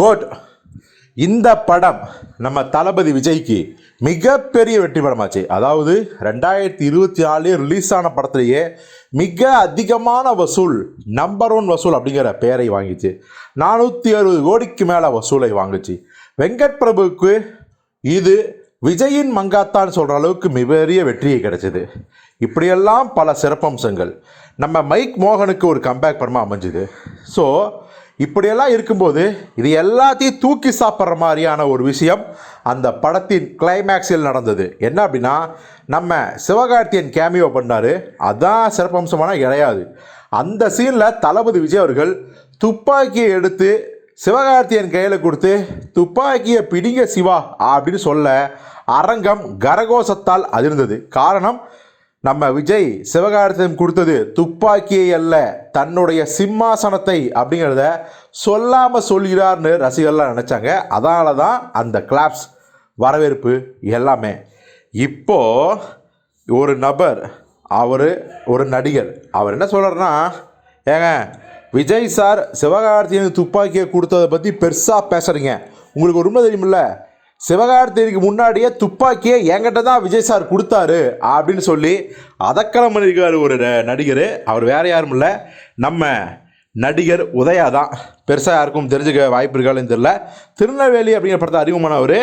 Code இந்த படம் நம்ம தளபதி விஜய்க்கு மிகப்பெரிய வெற்றி படமாச்சு. அதாவது ரெண்டாயிரத்தி இருபத்தி நாலு ரிலீஸ் ஆன படத்துலேயே மிக அதிகமான வசூல் நம்பர் ஒன் வசூல் அப்படிங்கிற பெயரை வாங்கிச்சு. நானூற்றி அறுபது கோடிக்கு மேலே வசூலை வாங்குச்சு. வெங்கட் பிரபுவுக்கு இது விஜயின் மங்காத்தான் சொல்கிற அளவுக்கு மிகப்பெரிய வெற்றியை கிடைச்சிது. இப்படியெல்லாம் பல சிறப்பம்சங்கள். நம்ம மைக் மோகனுக்கு ஒரு கம்பேக் படமாக அமைஞ்சுது. ஸோ இப்படியெல்லாம் இருக்கும்போது இது எல்லாத்தையும் தூக்கி சாப்பிட்ற மாதிரியான ஒரு விஷயம் அந்த படத்தின் கிளைமேக்ஸில் நடந்தது. என்ன அப்படின்னா நம்ம சிவகார்த்தியன் கேமியோ பண்ணார். அதான் சிறப்பம்சமான கிடையாது அந்த சீனில் தளபதி விஜய் அவர்கள் துப்பாக்கியை எடுத்து சிவகார்த்தியன் கையில் கொடுத்து துப்பாக்கியை பிடிங்க சிவா அப்படின்னு சொல்ல அரங்கம் கரகோஷத்தால் அதிர்ந்தது. காரணம் நம்ம விஜய் சிவகார்த்தியம் கொடுத்தது துப்பாக்கியை அல்ல தன்னுடைய சிம்மாசனத்தை அப்படிங்கிறத சொல்லாமல் சொல்கிறார்னு ரசிகர்லாம் நினச்சாங்க. அதனால தான் அந்த கிளாப்ஸ் வரவேற்பு எல்லாமே. இப்போது ஒரு நபர் அவர் ஒரு நடிகர். அவர் என்ன சொல்கிறாருன்னா ஏங்க விஜய் சார் சிவகார்த்தியனுக்கு துப்பாக்கியை கொடுத்ததை பற்றி பெருசாக பேசுகிறீங்க உங்களுக்கு ஒரு உண்மை தெரியுமில்ல சிவகார்த்தியனுக்கு முன்னாடியே துப்பாக்கியை என்கிட்ட தான் விஜய் சார் கொடுத்தாரு அப்படின்னு சொல்லி அதக்கலம் பண்ணியிருக்காரு ஒரு நடிகர். அவர் வேற யாரும் இல்லை. நம்ம நடிகர் உதயா தான். பெருசாக யாருக்கும் தெரிஞ்சுக்க வாய்ப்பு இருக்கான்னு தெரில திருநெல்வேலி அப்படிங்கிற படத்தை அறிமுகமானவர்.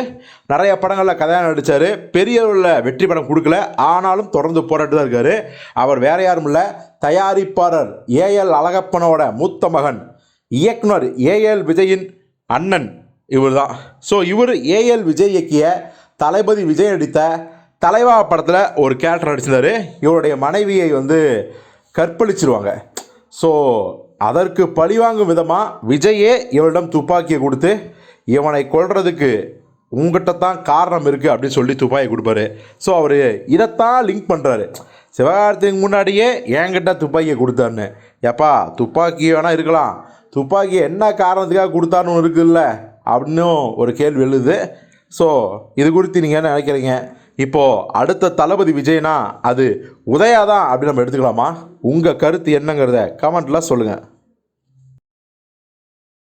நிறைய படங்களில் கதையாக நடித்தார் பெரிய உள்ள வெற்றி படம் கொடுக்கல. ஆனாலும் தொடர்ந்து போராட்டு தான் இருக்கார். அவர் வேற யாரும் இல்லை. தயாரிப்பாளர் ஏஎல் அழகப்பனோட மூத்த மகன். இயக்குனர் ஏஎல் விஜயின் அண்ணன். இவர் தான் ஸோ இவர் ஏஎல் விஜய் இயக்கிய தளபதி விஜய் நடித்த தலைவா படத்தில் ஒரு கேரக்டர் நடிச்சிருந்தார். இவருடைய மனைவியை வந்து கற்பழிச்சிருவாங்க. ஸோ அதற்கு பழிவாங்கும் விதமாக விஜயே இவரிடம் துப்பாக்கியை கொடுத்து இவனை கொள்றதுக்கு உங்ககிட்ட தான் காரணம் இருக்குது அப்படின்னு சொல்லி துப்பாக்கி கொடுப்பாரு. ஸோ அவர் இதைத்தான் லிங்க் பண்ணுறாரு சிவகார்த்திக்கு முன்னாடியே என்கிட்ட துப்பாக்கியை கொடுத்தாருன்னு. எப்பா துப்பாக்கி வேணால் இருக்கலாம். துப்பாக்கி என்ன காரணத்துக்காக கொடுத்தான்னு இருக்குதுல்ல இருக்குல்ல? அப்படின்னும் ஒரு கேள்வி எழுது. ஸோ இது குறித்து நீங்கள் என்ன நினைக்கிறீங்க? இப்போது அடுத்த தளபதி விஜய்னா அது உதயா தான் அப்படின்னு நம்ம எடுத்துக்கலாமா? உங்கள் கருத்து என்னங்கிறத கமெண்ட்டில் சொல்லுங்கள்